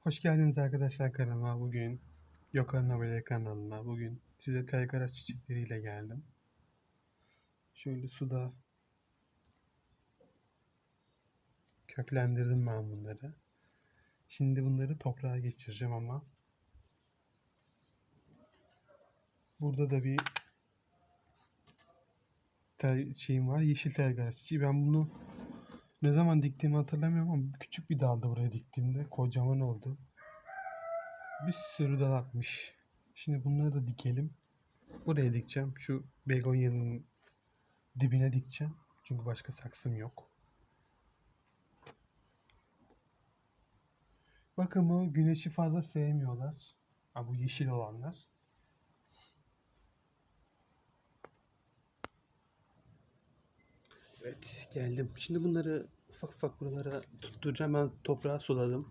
Hoş geldiniz arkadaşlar kanalıma. Bugün Gökhan Nobel kanalına. Bugün size kaygara çiçekleriyle geldim. Şöyle suda köklendirdim ben bunları. Şimdi bunları toprağa geçireceğim ama burada da bir tel şeyim var. Yeşil telgara çiçeği. Ben bunu ne zaman diktiğimi hatırlamıyorum ama küçük bir daldı buraya diktiğimde. Kocaman oldu. Bir sürü dal atmış. Şimdi bunları da dikelim. Buraya dikeceğim. Şu begonyanın dibine dikeceğim. Çünkü başka saksım yok. Bakımı güneşi fazla sevmiyorlar. Ha, bu yeşil olanlar. Evet geldim. Şimdi bunları ufak ufak buralara tutturacağım. Ben toprağa suladım.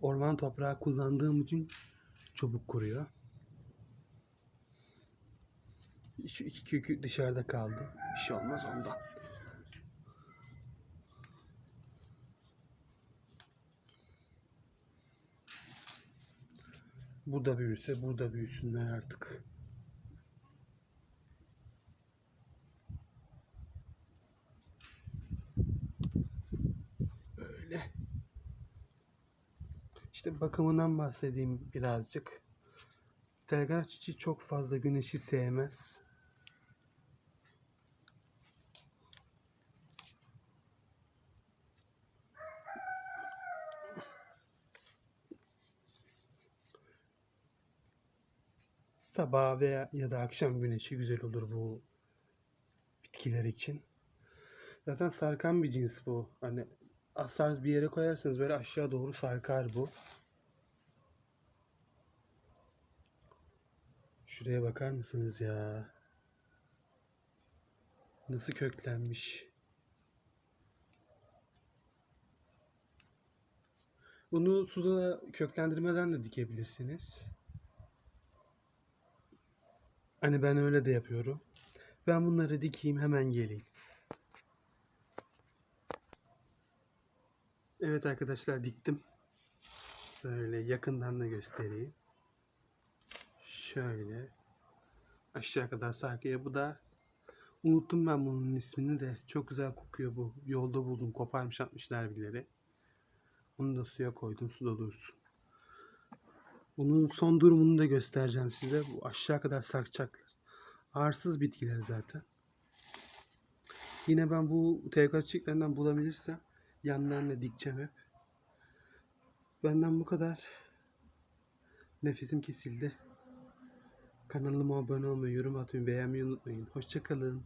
Orman toprağı kullandığım için çabuk kuruyor. Şu iki kökü dışarıda kaldı. Bir şey olmaz ondan. Burada büyürse burada büyüsünler artık. Böyle. İşte bakımından bahsedeyim birazcık. Telgraf çiçeği çok fazla güneşi sevmez. Sabah veya ya da akşam güneşi güzel olur bu bitkiler için. Zaten sarkan bir cins bu. Hani asar bir yere koyarsanız böyle aşağı doğru sarkar bu. Şuraya bakar mısınız ya? Nasıl köklenmiş. Bunu suda köklendirmeden de dikebilirsiniz. Hani ben öyle de yapıyorum. Ben bunları dikeyim hemen geleyim. Evet arkadaşlar diktim. Böyle yakından da göstereyim. Şöyle aşağı kadar sarkıyor. Bu da unuttum ben bunun ismini de. Çok güzel kokuyor bu. Yolda buldum. Koparmış atmışlar birileri. Onu da suya koydum. Suda dursun. Bunun son durumunu da göstereceğim size. Bu aşağı kadar sarkacaklar. Arsız bitkiler zaten. Yine ben bu telgraf çiçeklerinden bulabilirsem yanlarına dikeceğim hep. Benden bu kadar. Nefesim kesildi. Kanalıma abone olmayı, yorum atmayı, beğenmeyi unutmayın. Hoşçakalın.